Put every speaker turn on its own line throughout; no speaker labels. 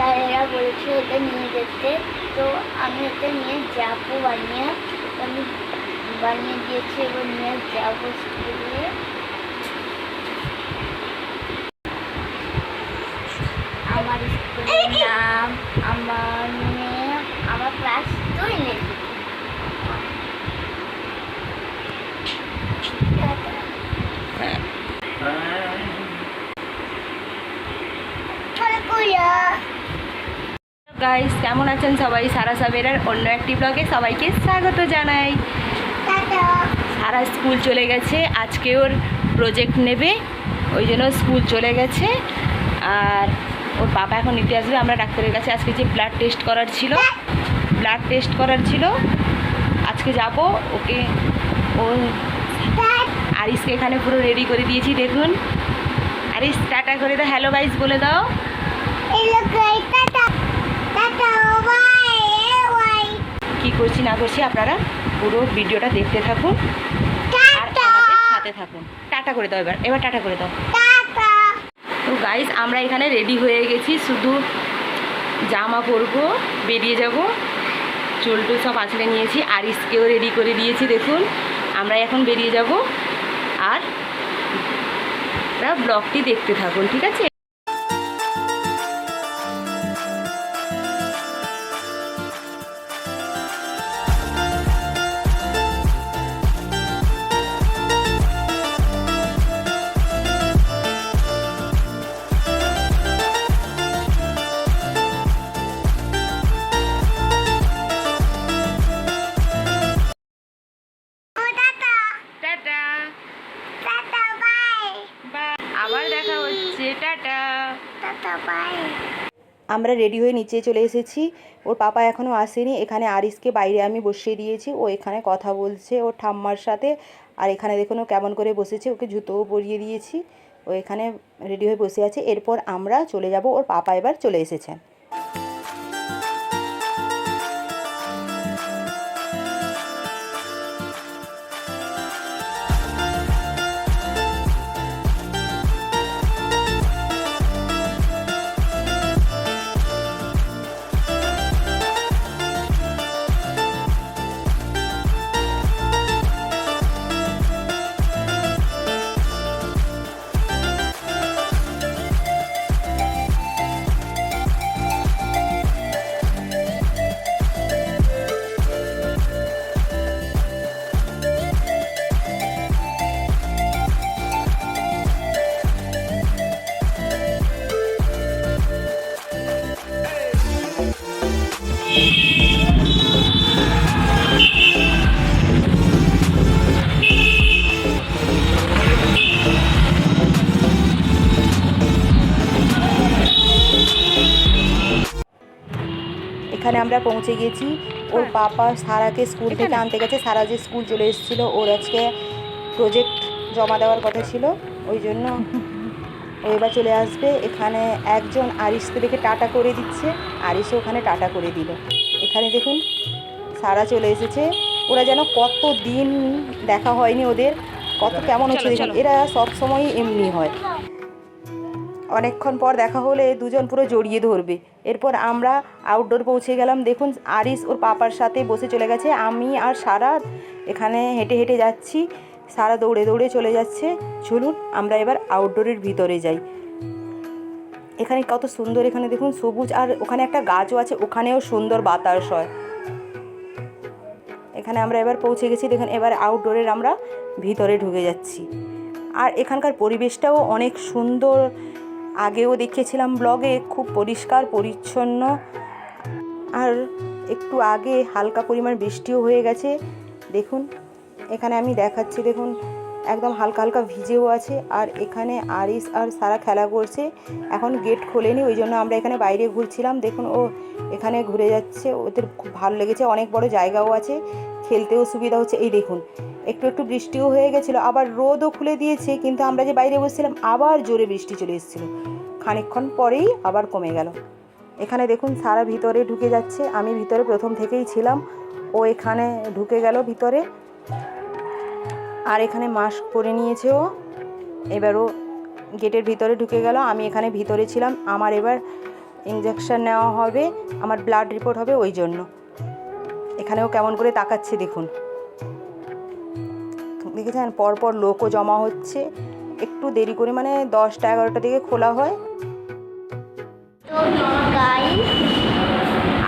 স্যারেরা বলেছে ওটা নিয়ে যেতে তো আমি ওটা নিয়ে যাব বানিয়ে। আমি বানিয়ে দিয়েছি এবার নিয়ে যাব স্কুলে আমার স্কুলের নাম আমার নাম আমার ক্লাস দুই নেই
গাইস কেমন আছেন সবাই? সারা সাবেরার অন্য একটি ব্লগে সবাইকে স্বাগত জানাই। সারা স্কুল চলে গেছে আজকে ওর প্রজেক্ট নেবে ওই জন্য স্কুল চলে গেছে। আর ওর বাবা এখন নিতে আসবে আমরা ডাক্তারের কাছে। আজকে যে ব্লাড টেস্ট করার ছিল ব্লাড টেস্ট করার ছিল আজকে যাব ওকে ও আরিসকে এখানে পুরো রেডি করে দিয়েছি দেখুন। আরিস টাটা করে দাও হ্যালো গাইস বলে দাও। করছি না করছি আপনারা পুরো ভিডিওটা দেখতে থাকুন আর আমাদের সাথে থাকুন। টাটা করে দাও এবার। এবার টাটা করে দাও। তো গাইস আমরা এখানে রেডি হয়ে গেছি। শুধু জামা পরবো বেরিয়ে যাব। চুল টুল সব আঁচড়ে নিয়েছি। আরিসকেও রেডি করে দিয়েছি দেখুন। আমরা এখন বেরিয়ে যাব। আর ব্লগটি দেখতে থাকুন ঠিক আছে? আমরা রেডি হয়ে নিচে চলে এসেছি। ওর পাপা এখনও আসেনি। এখানে আরিসকে বাইরে আমি বসিয়ে দিয়েছি। ও এখানে কথা বলছে ওর ঠাম্মার সাথে। আর এখানে দেখুন ও কেমন করে বসেছে। ওকে জুতোও পরিয়ে দিয়েছি। ও এখানে রেডি হয়ে বসে আছে। এরপর আমরা চলে যাব। ওর পাপা এবার চলে এসেছেন। আমরা পৌঁছে গেছি। ওর পাপা সারাকে স্কুল থেকে আনতে গেছে। সারা যে স্কুল চলে এসেছিল ওর আজকে প্রজেক্ট জমা দেওয়ার কথা ছিল। ওই জন্য ও এবার চলে আসবে। এখানে একজন আরিসকে দেখে টাটা করে দিচ্ছে। আরিসও ওখানে টাটা করে দিল। এখানে দেখুন সারা চলে এসেছে। ওরা যেন কত দিন দেখা হয়নি ওদের। কত কেমন হচ্ছে দেখুন। এরা সব সময়ই এমনি হয়। অনেকক্ষণ পর দেখা হলে দুজন পুরো জড়িয়ে ধরবে। এরপর আমরা আউটডোর পৌঁছে গেলাম। দেখুন, আরিস ওর পাপার সাথে বসে চলে গেছে। আমি আর সারা এখানে হেঁটে হেঁটে যাচ্ছি। সারা দৌড়ে দৌড়ে চলে যাচ্ছে। চলুন, আমরা এবার আউটডোরের ভিতরে যাই। এখানে কত সুন্দর, এখানে দেখুন, সবুজ আর ওখানে একটা গাছও আছে। ওখানেও সুন্দর বাতাস হয়। এখানে আমরা এবার পৌঁছে গেছি। দেখুন, এবার আউটডোরের আমরা ভিতরে ঢুকে যাচ্ছি। আর এখানকার পরিবেশটাও অনেক সুন্দর। আগেও দেখেছিলাম ব্লগে, খুব পরিষ্কার, পরিচ্ছন্ন। আর একটু আগে হালকা পরিমাণ বৃষ্টিও হয়ে গেছে। দেখুন, এখানে আমি দেখাচ্ছি, দেখুন, একদম হালকা হালকা ভিজেও আছে। আর এখানে আরিস আর সারা খেলা করছে। এখন গেট খোলেনি, ওই জন্য আমরা এখানে বাইরে ঘুরছিলাম। দেখুন, ও এখানে ঘুরে যাচ্ছে, ওদের খুব ভালো লেগেছে, অনেক বড় জায়গাও আছে। খেলতেও সুবিধা হচ্ছে। এই দেখুন একটু একটু বৃষ্টিও হয়ে গেছিল, আবার রোদও খুলে দিয়েছে, কিন্তু আমরা যে বাইরে বসছিলাম, আবার জোরে বৃষ্টি চলে এসেছিল। খানিকক্ষণ পরেই আবার কমে গেল। এখানে দেখুন, সারা ভিতরে ঢুকে যাচ্ছে। আমি ভিতরে প্রথম থেকেই ছিলাম, ও এখানে ঢুকে গেল ভিতরে। আর এখানে মাস্ক পরে নিয়েছে ও। এবারও গেটের ভিতরে ঢুকে গেল। আমি এখানে ভিতরে ছিলাম। আমার এবার ইঞ্জেকশন নেওয়া হবে, আমার ব্লাড রিপোর্ট হবে ওই জন্য। এখানেও কেমন করে তাকাচ্ছে দেখুন। দেখেছেন? পরপর লোকও জমা হচ্ছে। একটু দেরি করে মানে দশটা এগারোটা দিকে খোলা হয়
তো গাইস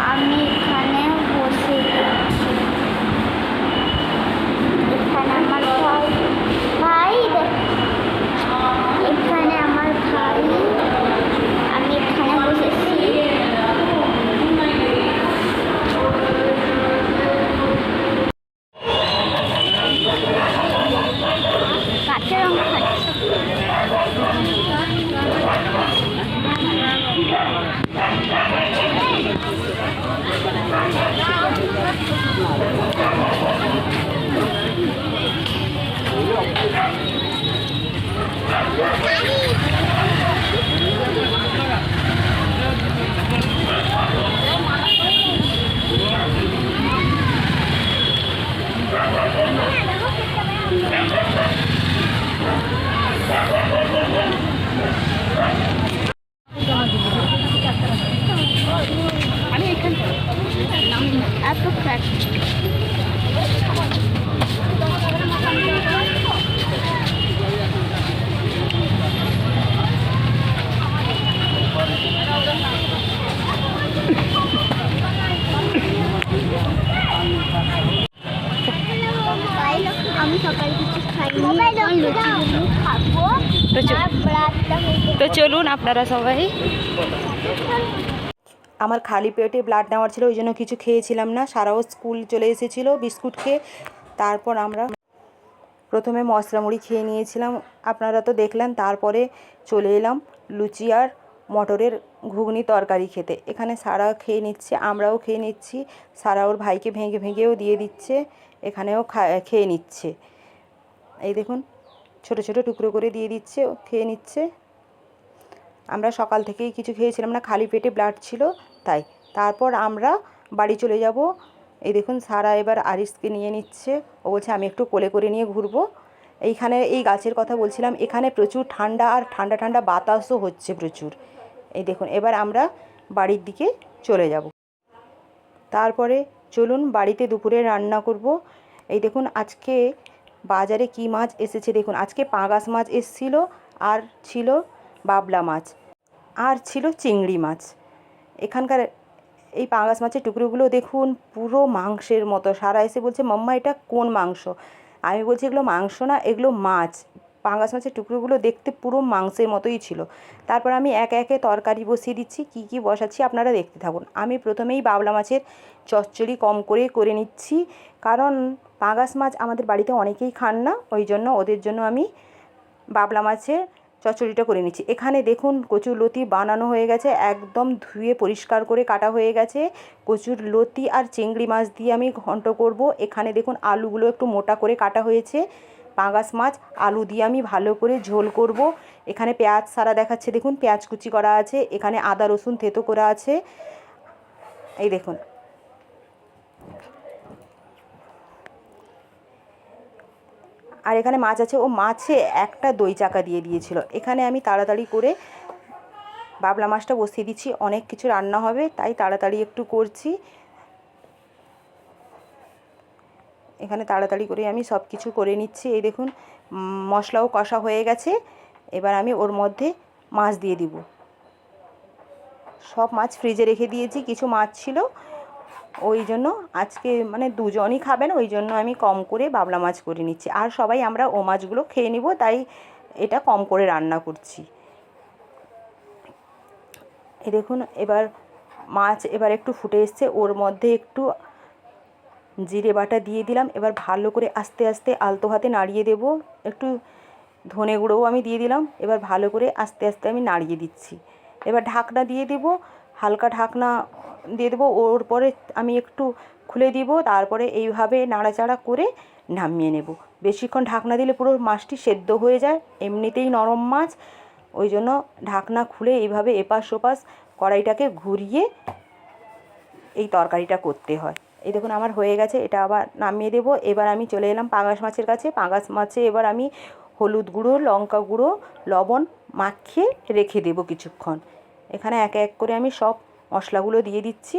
আমি এখানে বসে গেছি এখানে আমার ভাই ভাই দেখ- এখানে আমার ভাই আমি এখানে বসেছি কাঁচা রং খাচ্ছে এত ফ্যাট আমি সকালে কিছু খাইনি লুচি খাব
তো চল-
আর ব্লাডটা হয়ে
তো চলুন আপনারা সবাই? আমার খালি পেটে ব্লাড নেওয়ার ছিল, ওই জন্য কিছু খেয়েছিলাম না। সারাও স্কুল চলে এসেছিল, বিস্কুট খেয়ে। তারপর আমরা প্রথমে মশলা মুড়ি খেয়ে নিয়েছিলাম। আপনারা তো দেখলেন, তারপরে চলে এলাম লুচি আর মটরের ঘুগনি তরকারি খেতে। এখানে সারা খেয়ে নিচ্ছে, আমরাও খেয়ে নিচ্ছি। সারা ওর ভাইকে ভেঙে ভেঙেও দিয়ে দিচ্ছে, এখানেও খেয়ে নিচ্ছে। এই দেখুন, ছোট ছোট টুকরো করে দিয়ে দিচ্ছে খেয়ে নিচ্ছে। আমরা সকাল থেকেই কিছু খেয়েছিলাম না, খালি পেটে ব্লাড ছিল, তাই। তারপর আমরা বাড়ি চলে যাব। এই দেখুন, সারা এবার আরিসকে নিয়ে নিচ্ছে। ও বলছে, আমি একটু কোলে করে নিয়ে ঘুরবো। এইখানে এই গাছের কথা বলছিলাম, এখানে প্রচুর ঠান্ডা আর ঠান্ডা ঠান্ডা বাতাসও হচ্ছে প্রচুর। এই দেখুন, এবার আমরা বাড়ির দিকে চলে যাব। তারপরে চলুন বাড়িতে দুপুরে রান্না করব। এই দেখুন, আজকে বাজারে কি মাছ এসেছে দেখুন, আজকে পাঙাশ মাছ এসেছিল আর ছিল বাবলা মাছ। আর ছিল চিংড়ি মাছ। এখানকার এই পাঙাশ মাছের টুকরোগুলো দেখুন, পুরো মাংসের মতো। সারা এসে বলছে, মাম্মা, এটা কোন মাংস? আমি বলছি, এগুলো মাংস না, এগুলো মাছ। পাঙাশ মাছের টুকরোগুলো দেখতে পুরো মাংসের মতোই ছিল। তারপর আমি একে একে তরকারি বসিয়ে দিচ্ছি, কি কি বসাচ্ছি আপনারা দেখতে থাকুন। আমি প্রথমেই বাবলা মাছের চচ্চড়ি কম করে করে নিচ্ছি, কারণ পাঙাশ মাছ আমাদের বাড়িতে অনেকেই খান না, ওই জন্য ওদের জন্য আমি বাবলা মাছের চচ্চড়িটা করে নিচ্ছি। এখানে দেখুন কচুর লতি বানানো হয়ে গেছে, একদম ধুয়ে পরিষ্কার করে কাটা হয়ে গেছে। কচুর লতি আর চিংড়ি মাছ দিয়ে আমি ঘন্ট করব। এখানে দেখুন আলুগুলো একটু মোটা করে কাটা হয়েছে পাঙাশ মাছ, আলু দিয়ে আমি ভালো করে ঝোল করব। এখানে পেঁয়াজ সারা দেখাচ্ছে, দেখুন পেঁয়াজ কুচি করা আছে, এখানে আদা রসুন থেতো করা আছে। এই দেখুন আর এখানে মাছ আছে। ও মাছে একটা দই চাকা দিয়ে দিয়েছিল। এখানে আমি তাড়াতাড়ি করে বাবলা মাছটা বসিয়ে দিচ্ছি। অনেক কিছু রান্না হবে, তাই তাড়াতাড়ি একটু করছি। এখানে তাড়াতাড়ি করে আমি সব কিছু করে নিচ্ছি। এই দেখুন, মশলাও কষা হয়ে গেছে। এবার আমি ওর মধ্যে মাছ দিয়ে দিব। সব মাছ ফ্রিজে রেখে দিয়েছি। কিছু মাছ ছিল। ওই জন্য আজকে মানে দুজনই খাবেন, ওই জন্য আমি কম করে বাবলা মাছ করে নিচ্ছি। আর সবাই আমরা ও মাছগুলো খেয়ে নিব, তাই এটা কম করে রান্না করছি। এই দেখুন, এবার মাছ এবার একটু ফুটে এসছে, ওর মধ্যে একটু জিরে বাটা দিয়ে দিলাম। এবার ভালো করে আস্তে আস্তে আলতো হাতে নাড়িয়ে দেব। একটু ধনে গুঁড়োও আমি দিয়ে দিলাম, এবার ভালো করে আস্তে আস্তে আমি নাড়িয়ে দিচ্ছি। এবার ঢাকনা দিয়ে দেব, হালকা ঢাকনা দিয়ে দেবো। ওর পরে আমি একটু খুলে দিব, তারপরে এইভাবে নাড়াচাড়া করে নামিয়ে নেব। বেশিক্ষণ ঢাকনা দিলে পুরো মাছটি সেদ্ধ হয়ে যায়, এমনিতেই নরম মাছ। ওই জন্য ঢাকনা খুলে এইভাবে এপাশ ওপাশ কড়াইটাকে ঘুরিয়ে এই তরকারিটা করতে হয়। এই দেখুন আমার হয়ে গেছে, এটা আবার নামিয়ে দেব। এবার আমি চলে এলাম পাঙাশ মাছের কাছে। পাঙাশ মাছে এবার আমি হলুদ গুঁড়ো, লঙ্কা গুঁড়ো, লবণ মাখিয়ে রেখে দেব কিছুক্ষণ। এখানে এক এক করে আমি সব মশলাগুলো দিয়ে দিচ্ছি।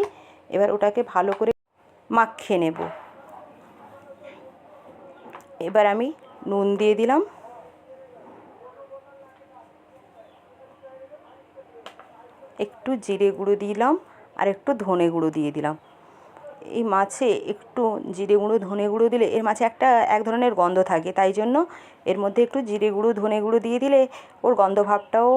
এবার ওটাকে ভালো করে মাখিয়ে নেব। এবার আমি নুন দিয়ে দিলাম। একটু জিরে গুঁড়ো দিলাম আর একটু ধনে গুঁড়ো দিয়ে দিলাম। এই মাছে একটু জিরে গুঁড়ো, ধনে গুঁড়ো দিলে এর মাছে একটা এক ধরনের গন্ধ থাকে, তাই জন্য এর মধ্যে একটু জিরে গুঁড়ো, ধনে গুঁড়ো দিয়ে দিলে ওর গন্ধ ভাবটাও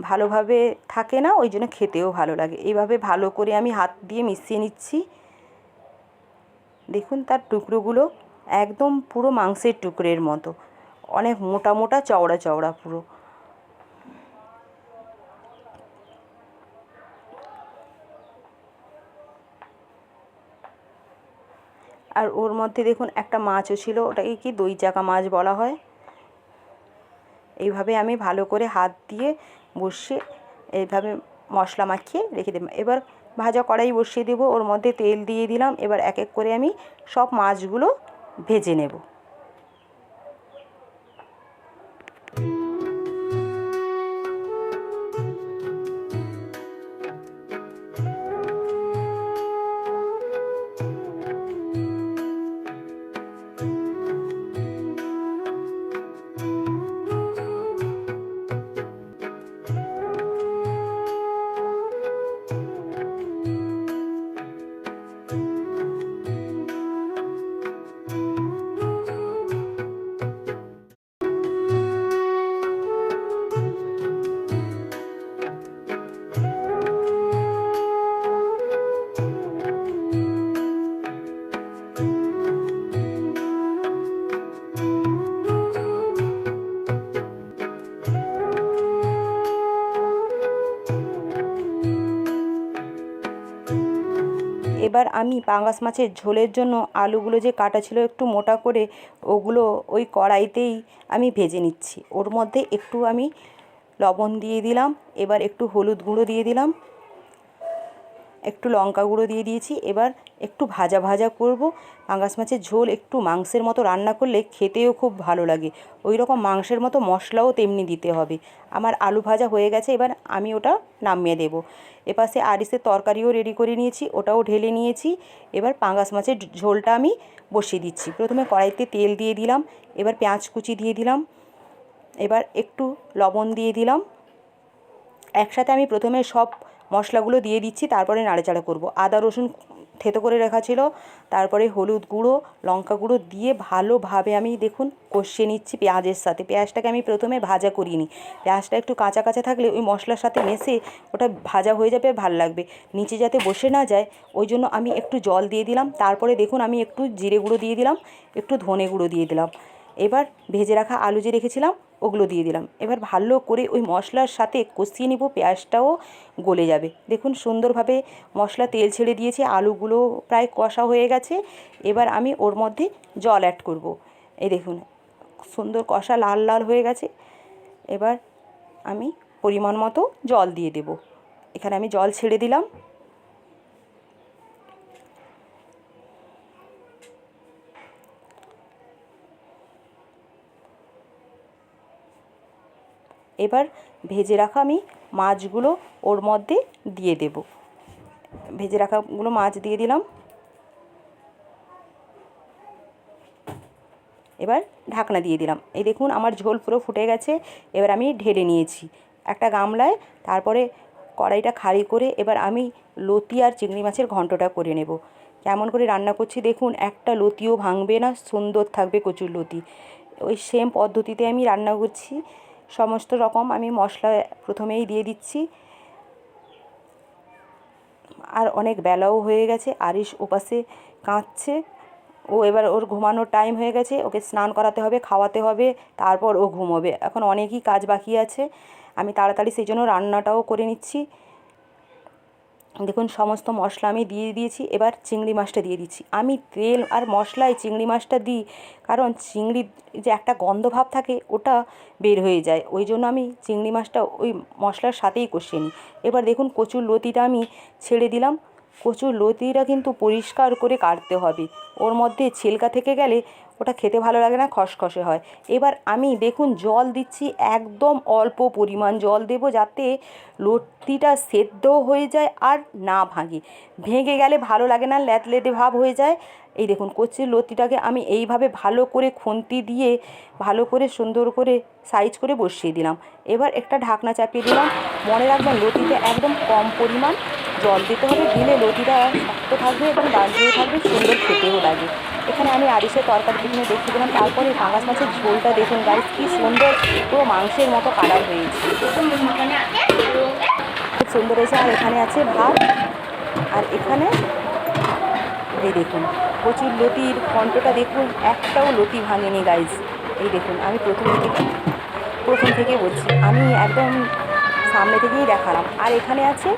ভালোভাবে থাকে না, ওই জন্য খেতেও ভালো লাগে। এইভাবে ভালো করে আমি হাত দিয়ে মিশিয়ে নিচ্ছি। দেখুন তার টুকরোগুলো একদম পুরো মাংসের টুকরের মতো। অনেক মোটা মোটা, চওড়া চওড়া পুরো। আর ওর মধ্যে দেখুন একটা মাছও ছিল, ওটাকে কি দই চাকা মাছ বলা হয়? এইভাবে আমি ভালো করে হাত দিয়ে বসিয়ে এইভাবে মশলা মাখিয়ে রেখে দেব। এবার ভাজা কড়াই বসিয়ে দেবো, ওর মধ্যে তেল দিয়ে দিলাম। এবার এক এক করে আমি সব মাছগুলো ভেজে নেব। এবার আমি পাঙ্গাস মাছের ঝোলের জন্য আলুগুলো যে কাটা ছিল একটু মোটা করে, ওগুলো ওই কড়াইতেই আমি ভেজে নিচ্ছি। ওর মধ্যে একটু আমি লবণ দিয়ে দিলাম, এবার একটু হলুদ গুঁড়ো দিয়ে দিলাম। একটু লঙ্কা গুঁড়ো দিয়ে দিয়েছি। এবার একটু ভাজা ভাজা করব। পাঙ্গাস মাছের ঝোল একটু মাংসের মতো রান্না করলে খেতেও খুব ভালো লাগে। ওই রকম মাংসের মতো মশলাও তেমনি দিতে হবে। আমার আলু ভাজা হয়ে গেছে, এবার আমি ওটা নামিয়ে দেব। এপাশে আরিসের তরকারিও রেডি করে নিয়েছি, ওটাও ঢেলে নিয়েছি। এবার পাঙ্গাস মাছের ঝোলটা আমি বসিয়ে দিচ্ছি। প্রথমে কড়াইতে তেল দিয়ে দিলাম, এবার পেঁয়াজ কুচি দিয়ে দিলাম, এবার একটু লবণ দিয়ে দিলাম। একসাথে আমি প্রথমে সব মশলাগুলো দিয়ে দিচ্ছি, তারপরে নাড়াচাড়া করব। আদা, রসুন থেতো করে রাখা ছিল, তারপরে হলুদ গুঁড়ো, লঙ্কা গুঁড়ো দিয়ে ভালোভাবে আমি দেখুন কষিয়ে নিচ্ছি পেঁয়াজের সাথে। পেঁয়াজটাকে আমি প্রথমে ভাজা করিনি। পেঁয়াজটা একটু কাঁচা কাঁচা থাকলে ওই মশলার সাথে মেশে ওটা ভাজা হয়ে যাবে ভালো লাগবে। নিচে যাতে বসে না যায়, ওই জন্য আমি একটু জল দিয়ে দিলাম। তারপরে দেখুন আমি একটু জিরে গুঁড়ো দিয়ে দিলাম, একটু ধনে গুঁড়ো দিয়ে দিলাম। এবার ভেজে রাখা আলু যে রেখেছিলাম ওগুলো দিয়ে দিলাম। এবার ভালো করে ওই মশলার সাথে কষিয়ে নিব, পেঁয়াজটাও গলে যাবে। দেখুন সুন্দরভাবে মশলা তেল ছেড়ে দিয়েছে, আলুগুলো প্রায় কষা হয়ে গেছে। এবার আমি ওর মধ্যে জল অ্যাড করব। এই দেখুন, সুন্দর কষা লাল লাল হয়ে গেছে। এবার আমি পরিমাণ মতো জল দিয়ে দেব। এখানে আমি জল ছেড়ে দিলাম। এবার ভেজে রাখা আমি মাছগুলো ওর মধ্যে দিয়ে দেব। ভেজে রাখাগুলো মাছ দিয়ে দিলাম। এবার ঢাকনা দিয়ে দিলাম। এই দেখুন আমার ঝোল পুরো ফুটে গেছে, এবার আমি ঢেলে নিয়েছি। একটা গামলায়, তারপরে কড়াইটা খালি করে এবার আমি লতি আর চিংড়ি মাছের ঘন্টটা করে নেব। কেমন করে রান্না করছি দেখুন, একটা লতিও ভাঙবে না, সুন্দর থাকবে কচুর লতি। ওই সেম পদ্ধতিতে আমি রান্না করছি। সমস্ত রকম আমি মশলা প্রথমেই দিয়ে দিচ্ছি। আর অনেক বেলাও হয়ে গেছে, আরিশ ওপাশে কাঁদছে। ও এবার ওর ঘুমানোর টাইম হয়ে গেছে, ওকে স্নান করাতে হবে, খাওয়াতে হবে, তারপর ও ঘুমোবে। এখন অনেকই কাজ বাকি আছে, আমি তাড়াতাড়ি সেই জন্য রান্নাটাও করে নিচ্ছি। দেখুন, সমস্ত মশলা আমি দিয়ে দিয়েছি, এবার চিংড়ি মাছটা দিয়ে দিচ্ছি। আমি তেল আর মশলায় চিংড়ি মাছটা দিই, কারণ চিংড়ির যে একটা গন্ধ ভাব থাকে, ওটা বের হয়ে যায়। ওই জন্য আমি চিংড়ি মাছটা ওই মশলার সাথেই কষিয়ে নিই। এবার দেখুন, কচুর লতিটা আমি ছেড়ে দিলাম। কচুর লতিটা কিন্তু পরিষ্কার করে কাটতে হবে। ওর মধ্যে ছিলকা থেকে গেলে ওটা খেতে ভালো লাগে না, খসখসে হয়। এবার আমি দেখুন জল দিচ্ছি, একদম অল্প পরিমাণ জল দেব যাতে লতিটা সেদ্ধ হয়ে যায় আর না ভাঙে। ভেঙে গেলে ভালো লাগে না ল্যাটলেটে ভাব হয়ে যায়। এই দেখুন কচুর লতিটাকে আমি এইভাবে ভালো করে খুন্তি দিয়ে ভালো করে সুন্দর করে সাইজ করে বসিয়ে দিলাম। এবার একটা ঢাকনা চাপিয়ে দিলাম। মনে রাখবেন লতিতে একদম কম পরিমাণ। জল দিতে হবে, দিলে লতিটা শক্ত থাকবে এবং দাঁড়িয়ে থাকবে সুন্দর খেতেও লাগে। এখানে আমি আরিসের তরকারি প্রথমে দেখিয়ে দিলাম তারপরে পাঙাশ মাছের ঝোলটা দেখুন গাইস কি সুন্দর পুরো মাংসের মতো কালার হয়েছে। খুব সুন্দর হয়েছে, আর এখানে আছে ভাত, আর এখানে এই দেখুন, প্রচুর লতির কণ্ঠটা দেখুন, একটাও লতি ভাঙেনি গাইজ এই দেখুন, আমি প্রথম থেকে প্রথম থেকে বলছি, আমি একদম সামনে থেকেই দেখালাম। আর এখানে আছে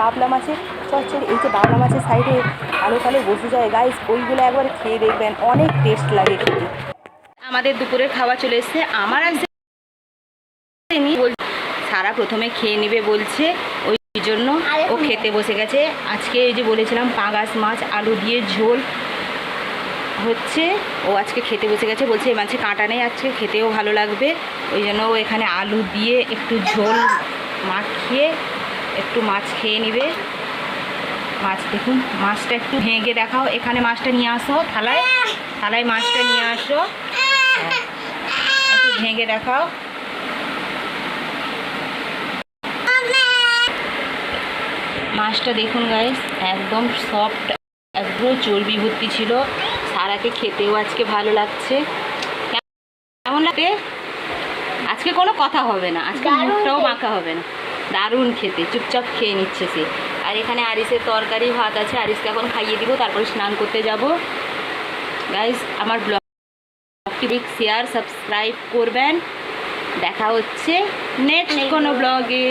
বাবলা মাছের চচ্চড়ি, এই যে বাবলা মাছের সাইডে কালো কালো বসে যায়। গাইজ ওইগুলো একবার খেয়ে দেখবেন, অনেক টেস্ট লাগে খেতে। আমাদের দুপুরের খাওয়া চলে এসছে। আমার আসছে সারা প্রথমে খেয়ে নেবে বলছে, ওই জন্য ও খেতে বসে গেছে। আজকে এই যে বলেছিলাম, পাঙাশ মাছ, আলু দিয়ে ঝোল হচ্ছে। ও আজকে খেতে বসে গেছে, বলছে এই মাছে কাঁটা নেই আজকে, খেতেও ভালো লাগবে। ওই জন্য ও এখানে আলু দিয়ে একটু ঝোল মাখিয়ে একটু মাছ খেয়ে নেবে। মাছ দেখুন মাছটা একটু ভেঙে দেখাও। এখানে মাছটা নিয়ে আসো থালায়। থালায় মাছটা নিয়ে আসো। একটু ভেঙে দেখাও। মাছটা দেখুন গাইস একদম সফট একদম চর্বি ভর্তি ছিল। সারাকে খেতেও আজকে ভালো লাগছে। কেমন লাগে আজকে কোনো কথা হবে না। আজকে মুখটাও। মাখা হবে না। দারুণ খেতে চুপচাপ খেয়ে নিচ্ছে সে। আর এখানে আরিসের তরকারি ভাত আছে আরিসকে এখন খাইয়ে দিব তারপরে স্নান করতে যাব। গাইজ আমার ব্লগটি শেয়ার সাবস্ক্রাইব করবেন। দেখা হচ্ছে নেক্সট কোনো ব্লগে